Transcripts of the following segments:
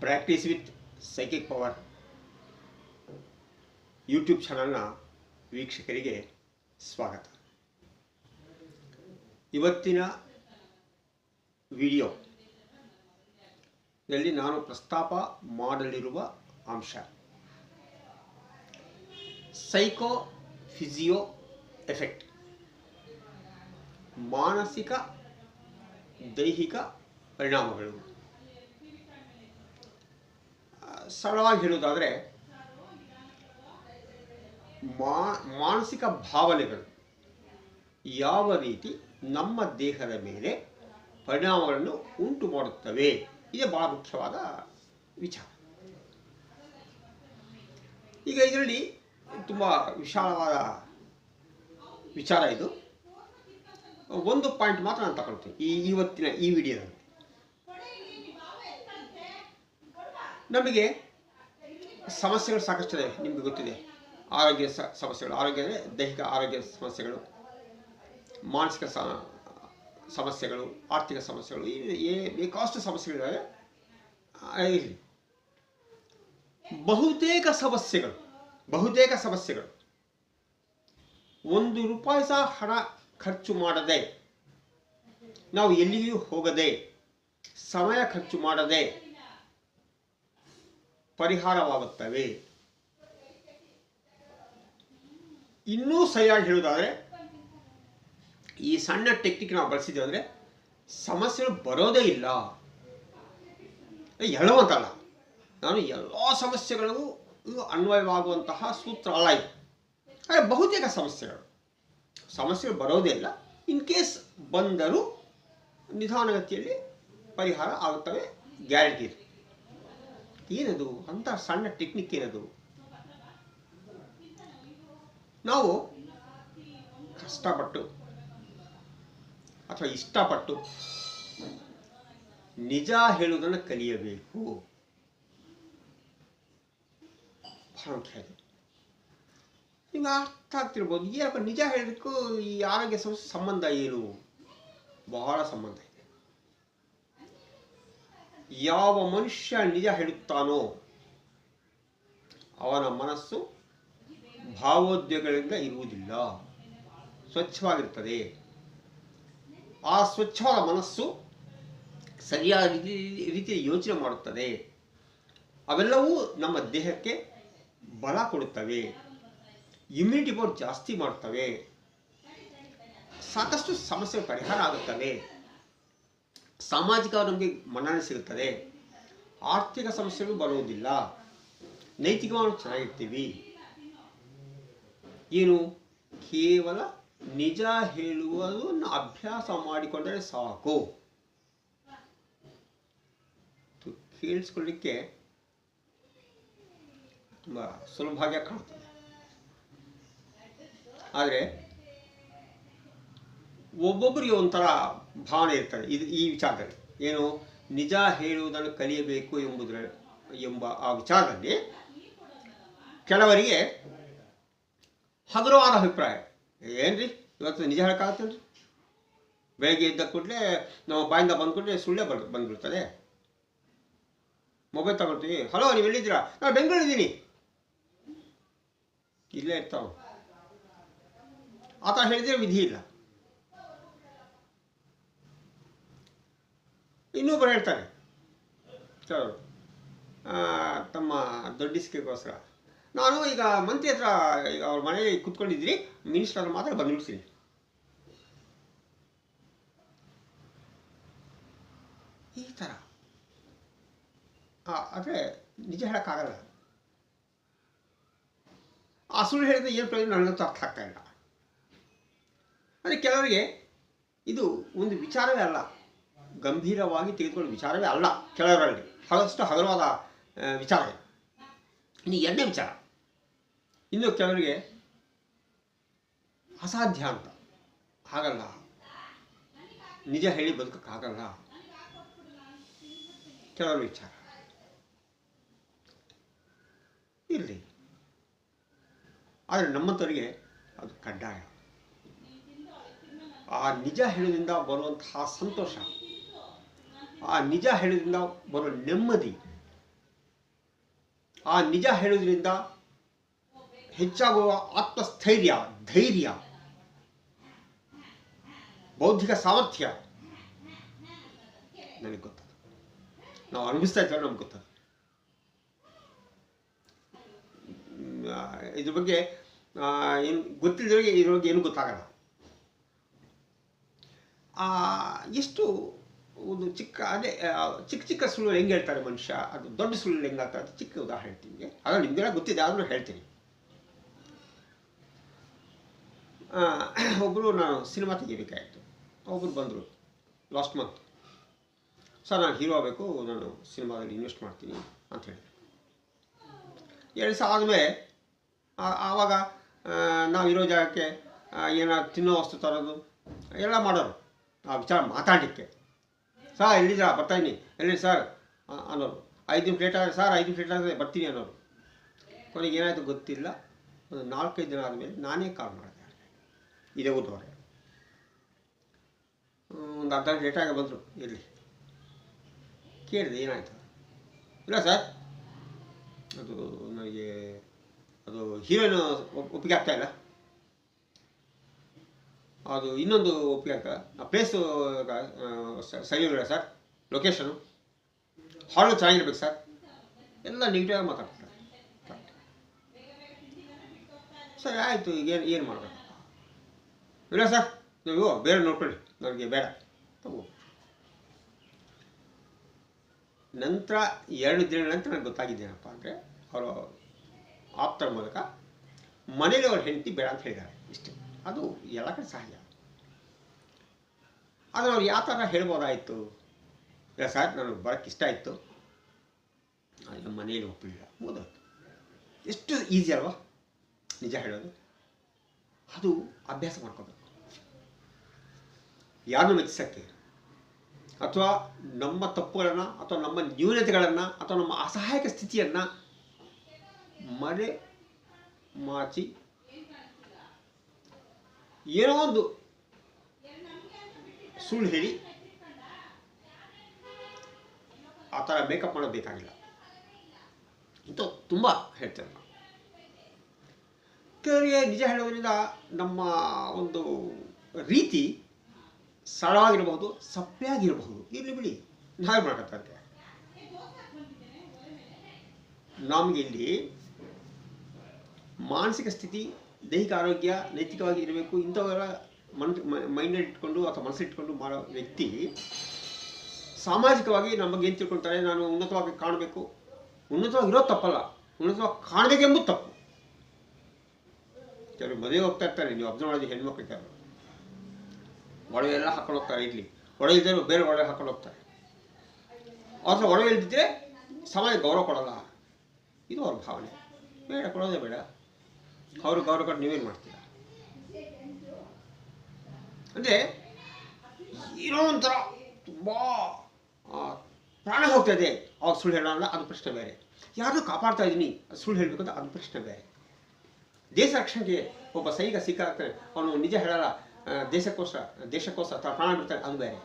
Practice with psychic power YouTube ಚಾನಲ್ನ ವೀಕ್ಷಕರಿಗೆ ಸ್ವಾಗತ. ಇವತ್ತಿನ ವಿಡಿಯೋದಲ್ಲಿ ನಾನು ಪ್ರಸ್ತಾಪ ಮಾಡಲಿರುವ ಅಂಶ. ಸೈಕೋ ಫಿಸಿಯೋ ಎಫೆಕ್ಟ್ ಮಾನಸಿಕ ದೈಹಿಕ ಪರಿಣಾಮಗಳು ಆ, ಸರಳವಾಗಿ ಹೇಳುವುದಾದರೆ ಮಾನಸಿಕ ಭಾವನೆಗಳು ಯಾವ ರೀತಿ ನಮ್ಮ ದೇಹದ ಮೇಲೆ ಪರಿಣಾಮಗಳನ್ನು ಉಂಟು ಮಾಡುತ್ತವೆ ಇದೇ ಬಹಳ ಮುಖ್ಯವಾದ ವಿಚಾರ. ಈಗ ಇದರಲ್ಲಿ ತುಂಬ ವಿಶಾಲವಾದ ವಿಚಾರ ಇದು. ಒಂದು ಪಾಯಿಂಟ್ ಮಾತ್ರ ನಾನು ತಗೊಳ್ತೀನಿ. ಈ ಇವತ್ತಿನ ಈ ವಿಡಿಯೋದಲ್ಲಿ. ನಮಗೆ ಸಮಸ್ಯೆಗಳು ಸಾಕಷ್ಟಿದೆ, ನಿಮಗೆ ಗೊತ್ತಿದೆ. ಆರೋಗ್ಯ ಸಮಸ್ಯೆಗಳು, ಆರೋಗ್ಯ ಅಂದರೆ ದೈಹಿಕ ಆರೋಗ್ಯ ಸಮಸ್ಯೆಗಳು, ಮಾನಸಿಕ ಸಮಸ್ಯೆಗಳು, ಆರ್ಥಿಕ ಸಮಸ್ಯೆಗಳು ಏ- ಬೇಕಾದಷ್ಟು ಸಮಸ್ಯೆಗಳಿದ್ದಾವೆ ಇರಲಿ. ಬಹುತೇಕ ಸಮಸ್ಯೆಗಳು ಬಹುತೇಕ ಸಮಸ್ಯೆಗಳು. ಒಂದು ರೂಪಾಯಿ ಸಹ ಹಣ ಖರ್ಚು ಮಾಡದೆ, ನಾವು ಎಲ್ಲಿಯೂ ಹೋಗದೆ, ಸಮಯ ಖರ್ಚು ಮಾಡದೆ ಪರಿಹಾರವಾಗುತ್ತವೆ. ಇನ್ನೂ ಸರಿಯಾಗಿ ಹೇಳುವುದಾದರೆ, ಈ ಸಣ್ಣ ಟೆಕ್ನಿಕ್ ನಾವು ಬಳಸಿದ್ದೇವೆ ಅಂದರೆ, ಸಮಸ್ಯೆಗಳು ಬರೋದೇ ಇಲ್ಲ. ಹೇಳುವಂತಲ್ಲ. ನಾನು ಎಲ್ಲ ಸಮಸ್ಯೆಗಳಿಗೂ ಅನ್ವಯವಾಗುವಂತಹ ಸೂತ್ರ ಅಲ್ಲ ಇದು. ಆದರೆ ಬಹುತೇಕ ಸಮಸ್ಯೆಗಳು. ಸಮಸ್ಯೆಗಳು ಬರೋದೇ ಇಲ್ಲ. ಇನ್ ಕೇಸ್ ಬಂದರೂ ನಿಧಾನಗತಿಯಲ್ಲಿ ಪರಿಹಾರ ಆಗುತ್ತವೆ ಗ್ಯಾರಂಟಿ ಇದೆ. ಏನದು? ಅಂತ ಸಣ್ಣ ಟೆಕ್ನಿಕ್ ಏನದು? ನಾವು ಕಷ್ಟಪಟ್ಟು ಅಥವಾ ಇಷ್ಟಪಟ್ಟು ನಿಜ ಹೇಳುವುದನ್ನು ಕಲಿಯಬೇಕು. ಬಹಳ ಮುಖ್ಯ ನಿಮ್ಗೆ ಅರ್ಥ ಆಗ್ತಿರ್ಬೋದು. ಏನಪ್ಪ ನಿಜ ಹೇಳೋದಕ್ಕೂ ಈ ಆರೋಗ್ಯ ಸಂಬಂಧ ಏನು? ಬಹಳ ಸಂಬಂಧ ಯಾವ ಮನುಷ್ಯ ನಿಜ ಹೇಳುತ್ತಾನೋ ಅವನ ಮನಸ್ಸು ಭಾವೋದ್ಯಗಳಿಂದ ಇರುವುದಿಲ್ಲ. ಸ್ವಚ್ಛವಾಗಿರ್ತದೆ ಆ ಸ್ವಚ್ಛವಾದ ಮನಸ್ಸು ಸರಿಯಾದ ರೀತಿ ರೀತಿಯ ಯೋಚನೆ ಮಾಡುತ್ತದೆ. ಅವೆಲ್ಲವೂ ನಮ್ಮ ದೇಹಕ್ಕೆ ಬಲ ಕೊಡುತ್ತವೆ. ಇಮ್ಯುನಿಟಿ ಪವರ್ ಜಾಸ್ತಿ ಮಾಡ್ತವೆ ಸಾಕಷ್ಟು ಸಮಸ್ಯೆ ಪರಿಹಾರ ಆಗುತ್ತವೆ. ಸಾಮಾಜಿಕ ನಮಗೆ ಮನ್ನಣೆ ಸಿಗುತ್ತದೆ. ಆರ್ಥಿಕ ಸಮಸ್ಯೆಗಳು ಬರುವುದಿಲ್ಲ. ನೈತಿಕವಾಗಿ ಚೆನ್ನಾಗಿರ್ತೀವಿ. ಏನು? ಕೇವಲ ನಿಜ ಹೇಳುವುದನ್ನು ಅಭ್ಯಾಸ ಮಾಡಿಕೊಂಡರೆ ಸಾಕು. ಕೇಳಿಸ್ಕೊಳ್ಳಿಕ್ಕೆ ತುಂಬ ಸುಲಭವಾಗಿ ಕಾಣ್ತದೆ. ಆದರೆ ಒಬ್ಬೊಬ್ಬರಿಗೆ ಒಂಥರ ಭಾವನೆ ಇರ್ತದೆ. ಇದು ಈ ವಿಚಾರದಲ್ಲಿ. ಏನು ನಿಜ ಹೇಳುವುದನ್ನು ಕಲಿಯಬೇಕು ಎಂಬುದರ, ಎಂಬ ಆ ವಿಚಾರದಲ್ಲಿ ಕೆಲವರಿಗೆ ಹಗುರವಾದ ಅಭಿಪ್ರಾಯ. ಏನ್ರಿ? ಇವತ್ತು ನಿಜ ಹೇಳೋಕ್ಕಾಗತ್ತೇನ್ರಿ? ಬೆಳಗ್ಗೆ ಎದ್ದ ಕೂಡಲೇ ನಾವು ಬಾಯಿಂದ ಬಂದ ಕೂಡಲೇ ಸುಳ್ಳೇ ಬಂದು, ಬಂದ್ಬಿಡ್ತದೆ. ಮೊಬೈಲ್ ತಗೊಳ್ತೀವಿ. ಹಲೋ, ನೀವು ಎಲ್ಲಿದ್ದೀರಾ? ನಾನು ಬೆಂಗಳೂರಿದ್ದೀನಿ. ಇಲ್ಲೇ ಇರ್ತಾವ. ಆತ ಹೇಳಿದ್ರೆ ವಿಧಿ ಇಲ್ಲ. ಇನ್ನೊಬ್ಬರು ಹೇಳ್ತಾರೆ. ಸರ್ ತಮ್ಮ ದೊಡ್ಡಿಸಿಕೆಗೋಸ್ಕರ ನಾನು ಈಗ ಮಂತ್ರಿ ಹತ್ರ ಈಗ ಅವ್ರ ಮನೆಯಲ್ಲಿ ಕುತ್ಕೊಂಡಿದ್ರಿ ಮಿನಿಸ್ಟರ್ ಮಾತ್ರ ಬಂದ್ಬಿಡ್ತೀನಿ. ಈ ಥರ. ಆದರೆ ನಿಜ ಹೇಳೋಕ್ಕಾಗಲ್ಲ. ಆ ಸುಳ್ಳು ಹೇಳಿದ್ರೆ ಏನು ಪ್ರಯೋಜನ ನನಗಂತೂ ಅರ್ಥ ಆಗ್ತಾ ಇಲ್ಲ. ಅಂದರೆ ಕೆಲವರಿಗೆ ಇದು ಒಂದು ವಿಚಾರವೇ ಅಲ್ಲ. ಗಂಭೀರವಾಗಿ ತೆಗೆದುಕೊಳ್ಳೋ ವಿಚಾರವೇ ಅಲ್ಲ ಕೆಲವರಲ್ಲಿ. ಬಹಳಷ್ಟು ಹಗುರವಾದ ವಿಚಾರ ಇದು. ಇನ್ನು ಎರಡನೇ ವಿಚಾರ. ಇನ್ನು ಕೆಲವರಿಗೆ ಅಸಾಧ್ಯ ಅಂತ. ಆಗಲ್ಲ ನಿಜ ಹೇಳಿ ಬದುಕಕ್ಕಾಗಲ್ಲ. ಕೆಲವರ ವಿಚಾರ. ಇರಲಿ. ಆದರೆ ನಮ್ಮಂಥವರಿಗೆ ಅದು ಕಡ್ಡಾಯ. ಆ ನಿಜ ಹೇಳೋದ್ರಿಂದ ಬರುವಂತಹ ಸಂತೋಷ. ಆ ನಿಜ ಹೇಳೋದ್ರಿಂದ ಬರೋ ನೆಮ್ಮದಿ. ಆ ನಿಜ ಹೇಳೋದ್ರಿಂದ ಹೆಚ್ಚಾಗುವ ಆತ್ಮಸ್ಥೈರ್ಯ ಧೈರ್ಯ ಬೌದ್ಧಿಕ ಸಾಮರ್ಥ್ಯ ನನಗೆ ಗೊತ್ತದ. ನಾವು ಅನುಭವಿಸ್ತಾ ಇದ್ದೇವೆ ನಮ್ಗೆ ಗೊತ್ತದ. ಇದ್ರ ಬಗ್ಗೆ ಏನು ಗೊತ್ತಿದ್ದವರಿಗೆ ಇದ್ರ ಬಗ್ಗೆ ಏನು ಗೊತ್ತಾಗಲ್ಲ. ಆ, ಎಷ್ಟು ಒಂದು ಚಿಕ್ಕ, ಅದೇ ಚಿಕ್ಕ ಚಿಕ್ಕ ಸುಳ್ಳು ಹೆಂಗೆ ಹೇಳ್ತಾರೆ ಮನುಷ್ಯ? ಅದು ದೊಡ್ಡ ಸುಳ್ಳು ಹೆಂಗಾಗ್ತದೆ ಅದು ಚಿಕ್ಕ ಉದಾಹರಣೆ ಹೇಳ್ತೀನಿ ಆಗ ನಿಮಗೆಲ್ಲ ಗೊತ್ತಿದೆ, ಆದರೂ ಹೇಳ್ತೀನಿ. ಒಬ್ಬರು ನಾನು ಸಿನಿಮಾ ತೆಗಿಬೇಕಾಯಿತು. ಒಬ್ಬರು ಬಂದರು, ಲಾಸ್ಟ್ ಮಂತ್. ಸರ್, ನಾನು ಹೀರೋ ಆಗಬೇಕು, ನಾನು ಸಿನಿಮಾದಲ್ಲಿ ಇನ್ವೆಸ್ಟ್ ಮಾಡ್ತೀನಿ ಅಂತ ಹೇಳಿದೆ ಎರಡು ದಿವಸ ಆದಮೇಲೆ ಆವಾಗ ನಾವು ಇರೋ ಜಾಗಕ್ಕೆ ಏನಾದ್ರು ತಿನ್ನೋ ವಸ್ತು ತರೋದು, ಎಲ್ಲ ಮಾಡೋರು. ಆ, ವಿಚಾರ ಮಾತಾಡಲಿಕ್ಕೆ. ಸರ್ ಎಲ್ಲಿದ್ದೀರಾ ಬರ್ತಾ ಇದ್ದೀನಿ. ಎಲ್ಲಿ ಸರ್ ಅನ್ನೋರು. ಐದು ನಿಮಿಷ ಲೇಟ್ ಆದರೆ ಸರ್ ಐದು ನಿಮಿಷ ಲೇಟ್ ಬರ್ತೀನಿ ಅನ್ನೋರು. ಕೊನೆಗೆ ಏನಾಯಿತು ಗೊತ್ತಿಲ್ಲ. ಒಂದು ನಾಲ್ಕೈದು ದಿನ ಆದಮೇಲೆ ನಾನೇ ಕಾಲ್ ಮಾಡಿದೆ. ಇದೇ ಊಟವರೆ ಒಂದು ಅರ್ಧ ಗಂಟೆ ಲೇಟಾಗಿ ಬಂದರು ಎಲ್ಲಿ ಕೇಳಿದೆ, ಏನಾಯಿತು? ಇಲ್ಲ ಸರ್ ಅದು ನನಗೆ, ಅದು ಹೀರೋಯಿನ್ ಒಪ್ಪಿಗೆ ಆಗ್ತಾಯಿಲ್ಲ ಅದು ಇನ್ನೊಂದು ಆ ಪ್ಲೇಸು ಸರಿ ಸರ್ ಲೊಕೇಶನು ಹಾಲು ಚೆನ್ನಾಗಿರ್ಬೇಕು ಸರ್ ಎಲ್ಲ ನೆಗೆಟಿವ್ ಮಾತಾಡ್ತಾರೆ. ಸರಿ, ಆಯಿತು. ಈಗ ಏನು ಏನು ಮಾಡಬೇಕು? ಇಲ್ಲ ಸರ್ ನೀವು ಬೇರೆ ನೋಡ್ಕೊಳ್ಳಿ. ನನಗೆ ಬೇಡ. ತಗೋ. ನಂತರ ಎರಡು ದಿನಗಳ ನಂತರ ನನಗೆ ಗೊತ್ತಾಗಿದ್ದೇನಪ್ಪ ಅಂದರೆ, ಅವರು ಆಪ್ತರ ಮೂಲಕ ಮನೇಲಿ ಅವ್ರ ಹೆಂಡತಿ ಬೇಡ ಅಂತ ಹೇಳಿದ್ದಾರೆ. ಇಷ್ಟೇ. ಅದು ಎಲ್ಲ ಕಡೆ ಸಹಜ ಆದರೆ ಅವ್ರು ಯಾವ ಥರ ಹೇಳ್ಬೋದಾಯಿತು? ನನಗೆ ಬರೋಕ್ಕೆ ಇಷ್ಟ ಆಯಿತು. ನಮ್ಮ ಮನೆಯಲ್ಲಿ ಒಪ್ಪಲಿಲ್ಲ ಓದೋದು. ಎಷ್ಟು ಈಸಿ ಅಲ್ವಾ? ನಿಜ ಹೇಳೋದು. ಅದು ಅಭ್ಯಾಸ ಮಾಡ್ಕೋಬೇಕು. ಯಾರನ್ನು ಮೆಚ್ಚಿಸೋಕ್ಕೆ. ಅಥವಾ ನಮ್ಮ ತಪ್ಪುಗಳನ್ನು, ಅಥವಾ ನಮ್ಮ ನ್ಯೂನತೆಗಳನ್ನು, ಅಥವಾ ನಮ್ಮ ಅಸಹಾಯಕ ಸ್ಥಿತಿಯನ್ನು ಮರೆ ಮಾಚಿ ಏನೋ ಒಂದು ಸುಳ್ಳು ಹೇಳಿ ಆ ಥರ ಮೇಕಪ್ ಮಾಡೋದು ಬೇಕಾಗಿಲ್ಲ. ಇಂಥ ತುಂಬ ಹೇಳ್ತೇವೆ ಕೆಲವರಿಗೆ ನಿಜ ಹೇಳೋದ್ರಿಂದ ನಮ್ಮ ಒಂದು ರೀತಿ ಸರಳವಾಗಿರಬಹುದು, ಸಪ್ಪೆಯಾಗಿರಬಹುದು. ಇರಲಿ ಬಿಡಿ, ನಾವೇ ಮಾಡಕತ್ತಂತೆ ನಮಗಿಲ್ಲಿ ಇಲ್ಲಿ ಮಾನಸಿಕ ಸ್ಥಿತಿ ದೈಹಿಕ ಆರೋಗ್ಯ, ನೈತಿಕವಾಗಿ ಇರಬೇಕು, ಇಂಥವರ ಮನ್ ಮೈಂಡಲ್ಲಿ ಇಟ್ಕೊಂಡು ಅಥವಾ ಮನಸ್ಸಿಟ್ಕೊಂಡು ಮಾಡೋ ವ್ಯಕ್ತಿ ಸಾಮಾಜಿಕವಾಗಿ ನಮ್ಮ ಬಗ್ಗೆ ಏನು ತಿಳ್ಕೊಳ್ತಾರೆ ನಾನು ಉನ್ನತವಾಗಿ ಕಾಣಬೇಕು. ಉನ್ನತವಾಗಿ ಇರೋದು ತಪ್ಪಲ್ಲ. ಉನ್ನತವಾಗಿ ಕಾಣಬೇಕೆಂಬುದು ತಪ್ಪು. ಕೆಲವರು ಮದುವೆ ಹೋಗ್ತಾ ಇರ್ತಾರೆ. ನೀವು ಅಬ್ಸರ್ವ್ ಮಾಡಿದ್ರೆ ಹೆಣ್ಮಕ್ಳು ಕೆಲವರು. ಒಡವೆ ಎಲ್ಲ ಹಾಕೊಂಡು ಹೋಗ್ತಾರೆ ಇಡ್ಲಿ ಒಡವೆ ಇದ್ದರೆ ಬೇರೆ ಒಡವೆ ಹಾಕೊಂಡು ಹೋಗ್ತಾರೆ. ಅವ್ರ ಒಡವೆ ಇಲ್ದಿದ್ರೆ ಸಮಾಜ ಗೌರವ ಕೊಡಲ್ಲ. ಇದು ಅವ್ರ ಭಾವನೆ. ಬೇಡ, ಕೊಡೋದೇ ಬೇಡ. ಅವರು ಗೌರವ ಕೊಟ್ಟು ನೀವೇನು ಮಾಡ್ತೀರಾ? ಅಂದರೆ ಏನೋ ಒಂಥರ ತುಂಬ ಪ್ರಾಣ ಹೋಗ್ತಾ ಇದೆ. ಅವಾಗ ಸುಳ್ಳು ಹೇಳೋಲ್ಲ ಅದು ಪ್ರಶ್ನೆ ಬೇರೆ. ಯಾರು ಕಾಪಾಡ್ತಾ ಇದ್ದೀನಿ ಅದು ಸುಳ್ಳು ಹೇಳಬೇಕು ಅಂತ ಅದು ಪ್ರಶ್ನೆ ಬೇರೆ. ದೇಶ ರಕ್ಷಣೆಗೆ ಒಬ್ಬ ಸೈನಿಕ ಸಿಕ್ಕಾಗ್ತಾನೆ ಅವನು ನಿಜ ಹೇಳಲ್ಲ ದೇಶಕ್ಕೋಸ್ಕರ ದೇಶಕ್ಕೋಸ್ಕರ ತ- ಪ್ರಾಣ ಬಿಡ್ತಾನೆ, ಅದು ಬೇರೆ.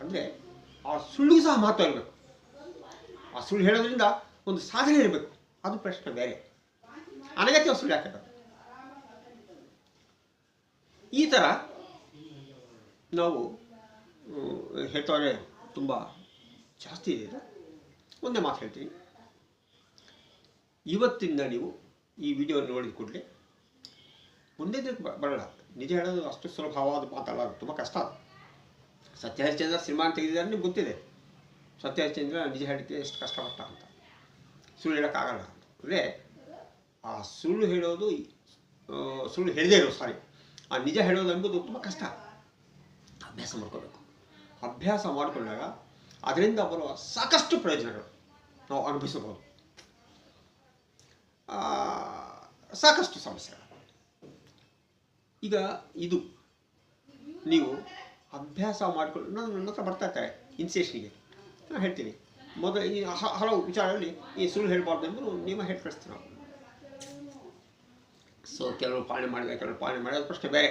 ಅಂದರೆ ಆ ಸುಳ್ಳಿಗೂ ಸಹ ಮಹತ್ವ ಇರಬೇಕು. ಆ ಸುಳ್ಳು ಹೇಳೋದ್ರಿಂದ ಒಂದು ಸಾಧನೆ ಇರಬೇಕು. ಅದು ಪ್ರಶ್ನೆ ಬೇರೆ. ಅನಗತ್ಯ ಸುಳ್ಳು ಯಾಕೆ? ಈ ಥರ ನಾವು ಹೇಳ್ತಾರೆ ತುಂಬ ಜಾಸ್ತಿ ಇದೆ. ಒಂದೇ ಮಾತು ಹೇಳ್ತೀನಿ. ಇವತ್ತಿಂದ ನೀವು ಈ ವಿಡಿಯೋ ನೋಡಿದ ಕೂಡಲೇ ಮುಂದೆ ಬರಲ್ಲ. ನಿಜ ಹೇಳೋದು ಅಷ್ಟು ಸುಲಭವಾದ ಮಾತಲ್ಲ ತುಂಬ ಕಷ್ಟ ಅದು. ಸತ್ಯ ಹರಿಶ್ಚಂದ್ರ ಸಿನಿಮಾ ತೆಗೆದಿದ್ದಾರೆ ನಿಮ್ಗೆ ಗೊತ್ತಿದೆ. ಸತ್ಯ ಹರಿಶ್ಚಂದ್ರ ನಿಜ ಹೇಳಿದ್ದೆ ಎಷ್ಟು ಕಷ್ಟಪಟ್ಟ ಅಂತ. ಸುಳ್ಳು ಹೇಳೋಕ್ಕಾಗಲ್ಲ. ಅಂದರೆ ಆ ಸುಳ್ಳು ಹೇಳೋದು ಸುಳ್ಳು ಹೇಳದೇ ಇರೋದು ಸಾರಿ. ಆ ನಿಜ ಹೇಳೋದು ಎಂಬುದು ತುಂಬ ಕಷ್ಟ. ಅಭ್ಯಾಸ ಮಾಡ್ಕೋಬೇಕು. ಅಭ್ಯಾಸ ಮಾಡಿಕೊಂಡಾಗ ಅದರಿಂದ ಬರುವ ಸಾಕಷ್ಟು ಪ್ರಯೋಜನಗಳು ನಾವು ಅನುಭವಿಸಬಹುದು. ಸಾಕಷ್ಟು ಸಮಸ್ಯೆಗಳು. ಈಗ ಇದು, ನೀವು ಅಭ್ಯಾಸ ಮಾಡಿಕೊಂಡು, ನಾನು ನನ್ನ ಹತ್ರ ಬರ್ತಾ ಇರ್ತಾರೆ ಇನ್ಸೇಷನ್ಗೆ ನಾನು ಹೇಳ್ತೀನಿ. ಮೊದಲು ಈ ಹಲವು ವಿಚಾರಗಳಲ್ಲಿ ಈ ಸುಳ್ಳು ಹೇಳಬಾರ್ದು ಎಂಬುದು ನಿಯಮ ಹೇಳ್ಕಳಿಸ್ತೀವಿ ಸೊ ಕೆಲವರು ಪಾಲನೆ ಮಾಡಿದ ಕೆಲವರು ಪಾಲನೆ ಮಾಡಿದ ಪ್ರಶ್ನೆ ಬೇರೆ.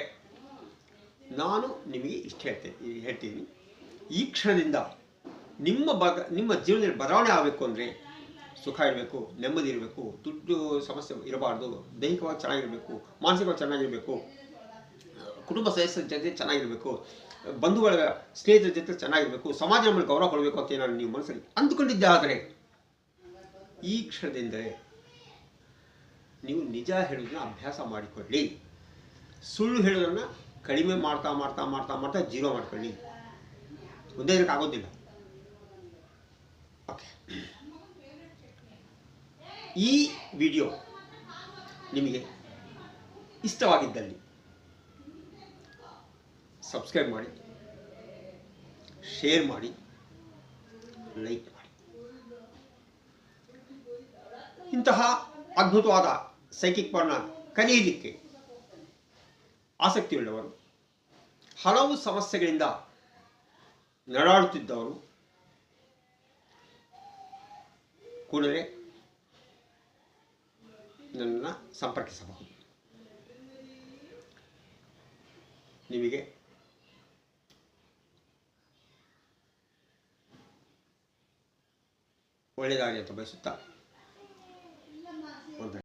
ನಾನು ನಿಮಗೆ ಇಷ್ಟು ಹೇಳ್ತೇನೆ ಹೇಳ್ತೀನಿ. ಈ ಕ್ಷಣದಿಂದ ನಿಮ್ಮ ಬದ ನಿಮ್ಮ ಜೀವನದಲ್ಲಿ ಬದಲಾವಣೆ ಆಗಬೇಕು ಅಂದರೆ ಸುಖ ಇರಬೇಕು, ನೆಮ್ಮದಿ ಇರಬೇಕು, ದುಡ್ಡು ಸಮಸ್ಯೆ ಇರಬಾರ್ದು, ದೈಹಿಕವಾಗಿ ಚೆನ್ನಾಗಿರಬೇಕು, ಮಾನಸಿಕವಾಗಿ ಚೆನ್ನಾಗಿರಬೇಕು, ಕುಟುಂಬ ಸದಸ್ಯರ ಜೊತೆ ಚೆನ್ನಾಗಿರಬೇಕು ಬಂಧುಗಳ ಸ್ನೇಹಿತರ ಜೊತೆ ಚೆನ್ನಾಗಿರಬೇಕು ಸಮಾಜ ನಮ್ಮಲ್ಲಿ ಗೌರವ ಕೊಡಬೇಕು ಅಂತ ಏನಾದ್ರು ನೀವು ಮನಸ್ಸಲ್ಲಿ ಅಂದುಕೊಂಡಿದ್ದೆ ಆದರೆ, ಈ ಕ್ಷಣದಿಂದಲೇ ನೀವು ನಿಜ ಹೇಳೋದನ್ನ ಅಭ್ಯಾಸ ಮಾಡಿಕೊಳ್ಳಿ. ಸುಳ್ಳು ಹೇಳೋದನ್ನ ಕಡಿಮೆ ಮಾಡ್ತಾ ಮಾಡ್ತಾ ಮಾಡ್ತಾ ಮಾಡ್ತಾ ಜೀರೋ ಮಾಡ್ಕೊಳ್ಳಿ. ಒಂದೇ ದಿನಕ್ಕೆ ಆಗೋದಿಲ್ಲ. ಓಕೆ ಈ ವಿಡಿಯೋ ನಿಮಗೆ ಇಷ್ಟವಾಗಿದ್ದಲ್ಲಿ ಸಬ್ಸ್ಕ್ರೈಬ್ ಮಾಡಿ ಶೇರ್ ಮಾಡಿ ಲೈಕ್ ಮಾಡಿ. ಇಂತಹ ಅದ್ಭುತವಾದ ಸೈಕಿಕ್ ಪರ್ಣ ಕಲಿಯಲಿಕ್ಕೆ ಆಸಕ್ತಿಯುಳ್ಳವರು, ಹಲವು ಸಮಸ್ಯೆಗಳಿಂದ ನಡಾಡುತ್ತಿದ್ದವರು ಕೂಡಲೇ ನನ್ನನ್ನು ಸಂಪರ್ಕಿಸಬಹುದು. ನಿಮಗೆ ಒಳ್ಳೆಯದಾಗಲಿ ಅಂತ ಬಯಸುತ್ತಾ?